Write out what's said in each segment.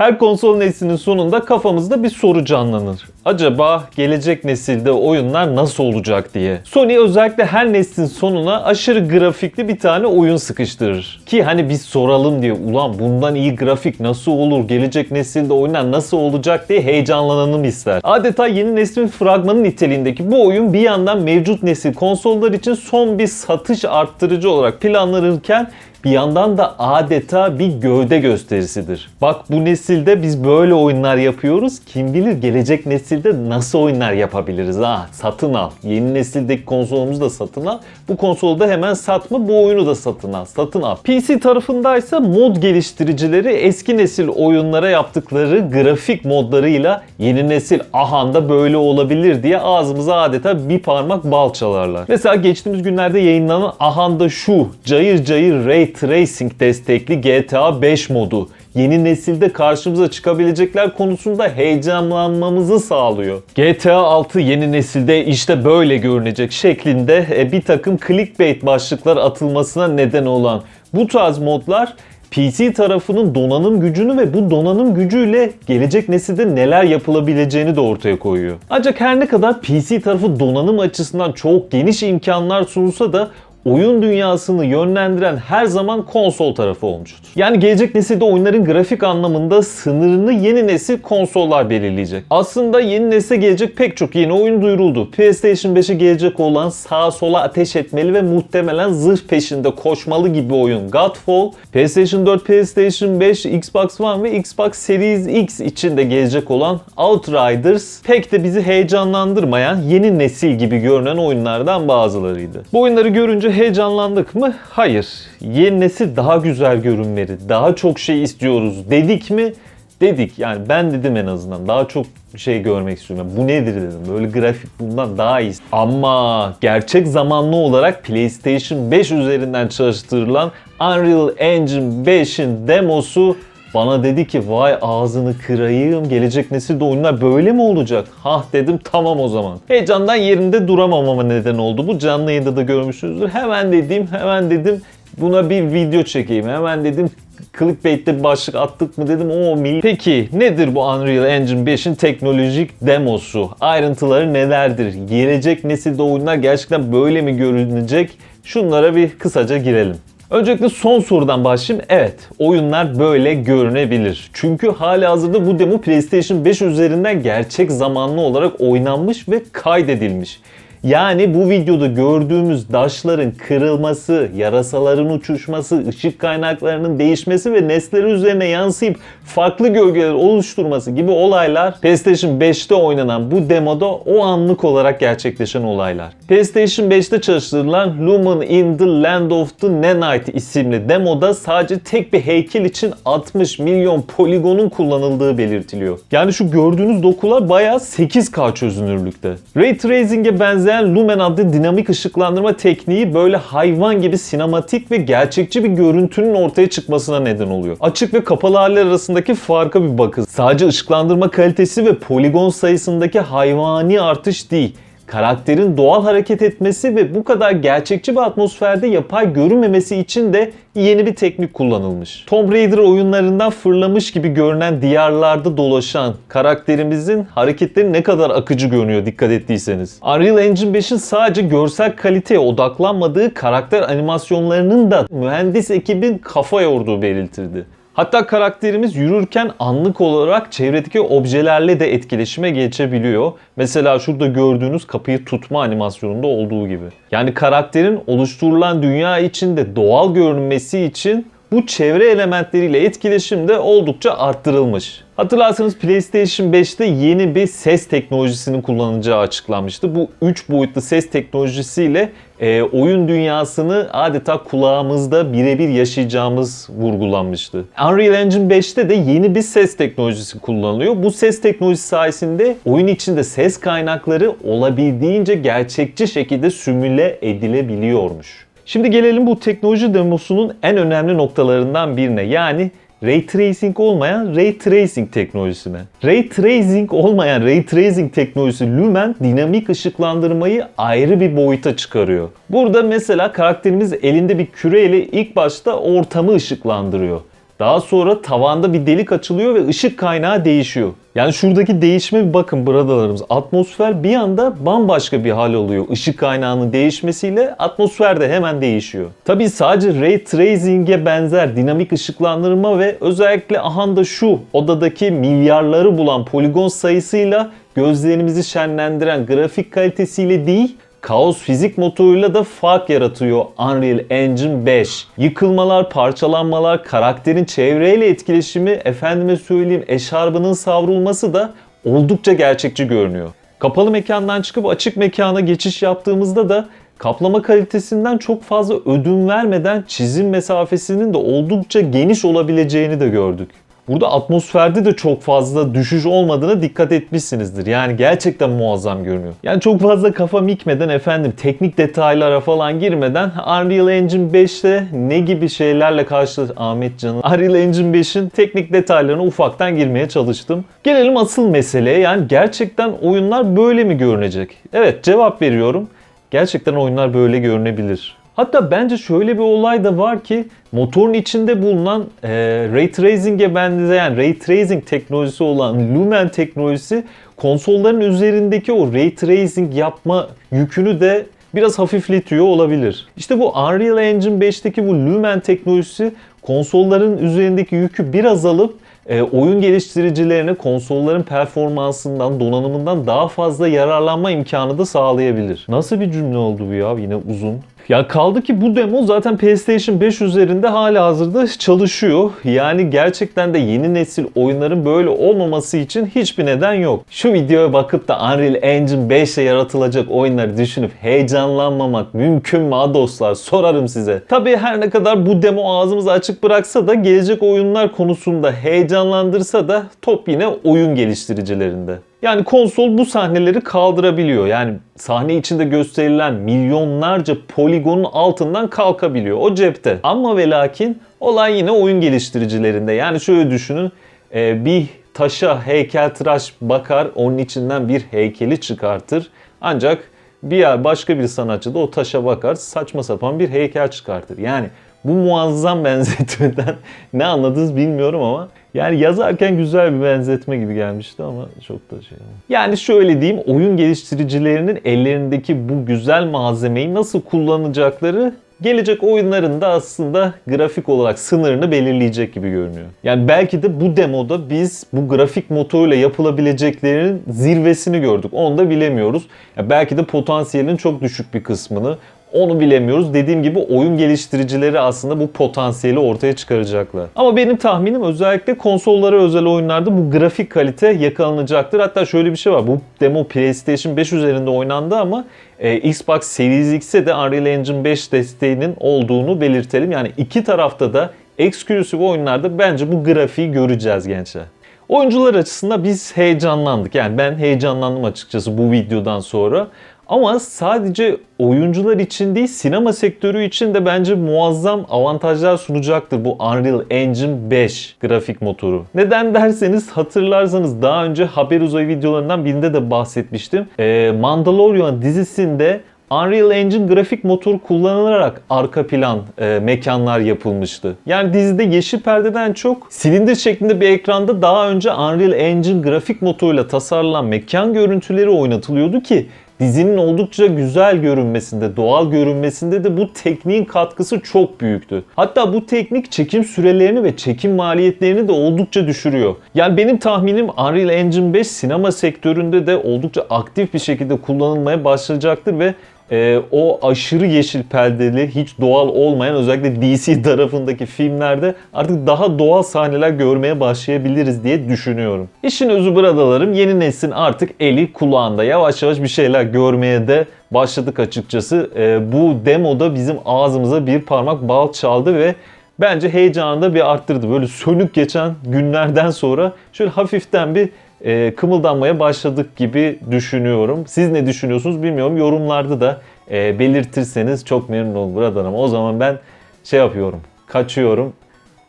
Her konsol neslinin sonunda kafamızda bir soru canlanır. Acaba gelecek nesilde oyunlar nasıl olacak diye. Sony özellikle her neslin sonuna aşırı grafikli bir tane oyun sıkıştırır. Ki hani biz soralım diye ulan bundan iyi grafik nasıl olur, gelecek nesilde oyunlar nasıl olacak diye heyecanlanalım ister. Adeta yeni neslin fragmanı niteliğindeki bu oyun bir yandan mevcut nesil konsollar için son bir satış arttırıcı olarak planlanırken bir yandan da adeta bir gövde gösterisidir. Bak bu nesilde biz böyle oyunlar yapıyoruz. Kim bilir gelecek nesilde nasıl oyunlar yapabiliriz ha? Satın al. Yeni nesildeki konsolumuzu da satın al. Bu konsolu da hemen satma. Bu oyunu da satın al. Satın al. PC tarafındaysa mod geliştiricileri eski nesil oyunlara yaptıkları grafik modlarıyla yeni nesil ahanda böyle olabilir diye ağzımıza adeta bir parmak bal çalarlar. Mesela geçtiğimiz günlerde yayınlanan ahanda şu cayır cayır Tracing destekli GTA 5 modu yeni nesilde karşımıza çıkabilecekler konusunda heyecanlanmamızı sağlıyor. GTA 6 yeni nesilde işte böyle görünecek şeklinde e, bir takım clickbait başlıklar atılmasına neden olan bu tarz modlar PC tarafının donanım gücünü ve bu donanım gücüyle gelecek nesilde neler yapılabileceğini de ortaya koyuyor. Ancak her ne kadar PC tarafı donanım açısından çok geniş imkanlar sunsa da oyun dünyasını yönlendiren her zaman konsol tarafı olmuştur. Yani gelecek nesilde oyunların grafik anlamında sınırını yeni nesil konsollar belirleyecek. Aslında yeni nesile gelecek pek çok yeni oyun duyuruldu. PlayStation 5'e gelecek olan sağa sola ateş etmeli ve muhtemelen zırh peşinde koşmalı gibi oyun Godfall, PlayStation 4, PlayStation 5, Xbox One ve Xbox Series X için de gelecek olan Outriders pek de bizi heyecanlandırmayan yeni nesil gibi görünen oyunlardan bazılarıydı. Bu oyunları görünce heyecanlandık mı? Hayır. Yeni nesil daha güzel görünmeli, daha çok şey istiyoruz dedik mi? Dedik yani ben dedim en azından daha çok şey görmek istiyorum. Bu nedir dedim. Böyle grafik bundan daha iyi. Ama gerçek zamanlı olarak PlayStation 5 üzerinden çalıştırılan Unreal Engine 5'in demosu bana dedi ki vay ağzını kırayım gelecek nesilde oyunlar böyle mi olacak? Hah dedim tamam o zaman. Heyecandan yerinde duramamama neden oldu. Bu canlı yayında da görmüşsünüzdür. Hemen dedim hemen dedim buna bir video çekeyim. Hemen dedim clickbait'te bir başlık attık mı dedim o mil. Peki nedir bu Unreal Engine 5'in teknolojik demosu? Ayrıntıları nelerdir? Gelecek nesilde oyunlar gerçekten böyle mi görünecek? Şunlara bir kısaca girelim. Öncelikle son sorudan başlayayım. Evet, oyunlar böyle görünebilir. Çünkü hali hazırda bu demo PlayStation 5 üzerinden gerçek zamanlı olarak oynanmış ve kaydedilmiş. Yani bu videoda gördüğümüz daşların kırılması, yarasaların uçuşması, ışık kaynaklarının değişmesi ve nesneler üzerine yansıyıp farklı gölgeler oluşturması gibi olaylar PlayStation 5'te oynanan bu demoda o anlık olarak gerçekleşen olaylar. PlayStation 5'te çalıştırılan Lumen in the Land of the Nanite isimli demoda sadece tek bir heykel için 60 milyon poligonun kullanıldığı belirtiliyor. Yani şu gördüğünüz dokular bayağı 8K çözünürlükte. Ray Tracing'e benzeyen Lumen adlı dinamik ışıklandırma tekniği böyle hayvan gibi sinematik ve gerçekçi bir görüntünün ortaya çıkmasına neden oluyor. Açık ve kapalı haller arasındaki farka bir bakın. Sadece ışıklandırma kalitesi ve poligon sayısındaki hayvani artış değil karakterin doğal hareket etmesi ve bu kadar gerçekçi bir atmosferde yapay görünmemesi için de yeni bir teknik kullanılmış. Tomb Raider oyunlarından fırlamış gibi görünen diyarlarda dolaşan karakterimizin hareketleri ne kadar akıcı görünüyor dikkat ettiyseniz. Unreal Engine 5'in sadece görsel kaliteye odaklanmadığı karakter animasyonlarının da mühendis ekibin kafa yorduğu belirtildi. Hatta karakterimiz yürürken anlık olarak çevredeki objelerle de etkileşime geçebiliyor. Mesela şurada gördüğünüz kapıyı tutma animasyonunda olduğu gibi. Yani karakterin oluşturulan dünya içinde doğal görünmesi için bu çevre elementleriyle etkileşim de oldukça arttırılmış. Hatırlarsanız PlayStation 5'te yeni bir ses teknolojisinin kullanılacağı açıklanmıştı. Bu 3 boyutlu ses teknolojisiyle e, oyun dünyasını adeta kulağımızda birebir yaşayacağımız vurgulanmıştı. Unreal Engine 5'te de yeni bir ses teknolojisi kullanılıyor. Bu ses teknolojisi sayesinde oyun içinde ses kaynakları olabildiğince gerçekçi şekilde simüle edilebiliyormuş. Şimdi gelelim bu teknoloji demosunun en önemli noktalarından birine. Yani Ray Tracing olmayan Ray Tracing teknolojisine. Ray Tracing olmayan Ray Tracing teknolojisi Lumen dinamik ışıklandırmayı ayrı bir boyuta çıkarıyor. Burada mesela karakterimiz elinde bir küreyle ilk başta ortamı ışıklandırıyor. Daha sonra tavanda bir delik açılıyor ve ışık kaynağı değişiyor. Yani şuradaki değişime bir bakın bradalarımız. Atmosfer bir anda bambaşka bir hal oluyor. Işık kaynağının değişmesiyle atmosfer de hemen değişiyor. Tabii sadece ray tracing'e benzer dinamik ışıklandırma ve özellikle aha da şu odadaki milyarları bulan poligon sayısıyla gözlerimizi şenlendiren grafik kalitesiyle değil, Kaos fizik motoruyla da fark yaratıyor Unreal Engine 5. Yıkılmalar, parçalanmalar, karakterin çevreyle etkileşimi, efendime söyleyeyim eşarbının savrulması da oldukça gerçekçi görünüyor. Kapalı mekandan çıkıp açık mekana geçiş yaptığımızda da kaplama kalitesinden çok fazla ödün vermeden çizim mesafesinin de oldukça geniş olabileceğini de gördük. Burada atmosferde de çok fazla düşüş olmadığına dikkat etmişsinizdir. Yani gerçekten muazzam görünüyor. Yani çok fazla kafa mikmeden efendim teknik detaylara falan girmeden Unreal Engine 5'te ne gibi şeylerle karşı Ahmet Can'ın Unreal Engine 5'in teknik detaylarına ufaktan girmeye çalıştım. Gelelim asıl meseleye yani gerçekten oyunlar böyle mi görünecek? Evet cevap veriyorum. Gerçekten oyunlar böyle görünebilir. Hatta bence şöyle bir olay da var ki motorun içinde bulunan e, Ray Tracing'e benzeyen Ray Tracing teknolojisi olan Lumen teknolojisi konsolların üzerindeki o Ray Tracing yapma yükünü de biraz hafifletiyor olabilir. İşte bu Unreal Engine 5'teki bu Lumen teknolojisi konsolların üzerindeki yükü biraz alıp e, oyun geliştiricilerine konsolların performansından, donanımından daha fazla yararlanma imkanı da sağlayabilir. Nasıl bir cümle oldu bu ya? Yine uzun. Ya kaldı ki bu demo zaten PlayStation 5 üzerinde hala hazırda çalışıyor. Yani gerçekten de yeni nesil oyunların böyle olmaması için hiçbir neden yok. Şu videoya bakıp da Unreal Engine 5 ile yaratılacak oyunları düşünüp heyecanlanmamak mümkün mü dostlar sorarım size. Tabii her ne kadar bu demo ağzımızı açık bıraksa da gelecek oyunlar konusunda heyecanlandırsa da top yine oyun geliştiricilerinde. Yani konsol bu sahneleri kaldırabiliyor. Yani sahne içinde gösterilen milyonlarca poligonun altından kalkabiliyor. O cepte. Ama ve lakin olay yine oyun geliştiricilerinde. Yani şöyle düşünün. e, Bir taşa heykeltıraş bakar, onun içinden bir heykeli çıkartır. Ancak bir yer başka bir sanatçı da o taşa bakar, saçma sapan bir heykel çıkartır. Yani bu muazzam benzetmeden ne anladınız bilmiyorum ama yani yazarken güzel bir benzetme gibi gelmişti ama çok da şey. Yani şöyle diyeyim oyun geliştiricilerinin ellerindeki bu güzel malzemeyi nasıl kullanacakları gelecek oyunların da aslında grafik olarak sınırını belirleyecek gibi görünüyor. Yani belki de bu demoda biz bu grafik motoruyla yapılabileceklerinin zirvesini gördük. Onu da bilemiyoruz. Ya belki de potansiyelin çok düşük bir kısmını onu bilemiyoruz. Dediğim gibi oyun geliştiricileri aslında bu potansiyeli ortaya çıkaracaklar. Ama benim tahminim özellikle konsollara özel oyunlarda bu grafik kalite yakalanacaktır. Hatta şöyle bir şey var. Bu demo PlayStation 5 üzerinde oynandı ama e, Xbox Series X'e de Unreal Engine 5 desteğinin olduğunu belirtelim. Yani iki tarafta da eksklusif oyunlarda bence bu grafiği göreceğiz gençler. Oyuncular açısından biz heyecanlandık. Yani ben heyecanlandım açıkçası bu videodan sonra. Ama sadece oyuncular için değil sinema sektörü için de bence muazzam avantajlar sunacaktır bu Unreal Engine 5 grafik motoru. Neden derseniz hatırlarsanız daha önce Haber Uzay videolarından birinde de bahsetmiştim. Ee, Mandalorian dizisinde Unreal Engine grafik motoru kullanılarak arka plan e, mekanlar yapılmıştı. Yani dizide yeşil perdeden çok silindir şeklinde bir ekranda daha önce Unreal Engine grafik motoruyla tasarlanan mekan görüntüleri oynatılıyordu ki dizinin oldukça güzel görünmesinde, doğal görünmesinde de bu tekniğin katkısı çok büyüktü. Hatta bu teknik çekim sürelerini ve çekim maliyetlerini de oldukça düşürüyor. Yani benim tahminim Unreal Engine 5 sinema sektöründe de oldukça aktif bir şekilde kullanılmaya başlayacaktır ve e, o aşırı yeşil perdeli, hiç doğal olmayan özellikle DC tarafındaki filmlerde artık daha doğal sahneler görmeye başlayabiliriz diye düşünüyorum. İşin özü bradalarım yeni neslin artık eli kulağında yavaş yavaş bir şeyler görmeye de başladık açıkçası. E, bu demoda bizim ağzımıza bir parmak bal çaldı ve bence heyecanı da bir arttırdı. Böyle sönük geçen günlerden sonra şöyle hafiften bir e, kımıldanmaya başladık gibi düşünüyorum. Siz ne düşünüyorsunuz bilmiyorum. Yorumlarda da e, belirtirseniz çok memnun olurum buradan O zaman ben şey yapıyorum. Kaçıyorum.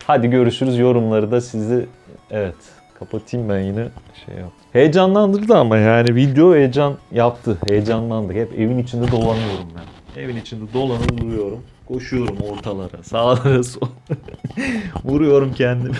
Hadi görüşürüz yorumları da sizi evet kapatayım ben yine şey yap. Heyecanlandırdı ama yani video heyecan yaptı. Heyecanlandık. Hep evin içinde dolanıyorum ben. Evin içinde dolanıp duruyorum. Koşuyorum ortalara, sağlara, sol. Vuruyorum kendimi.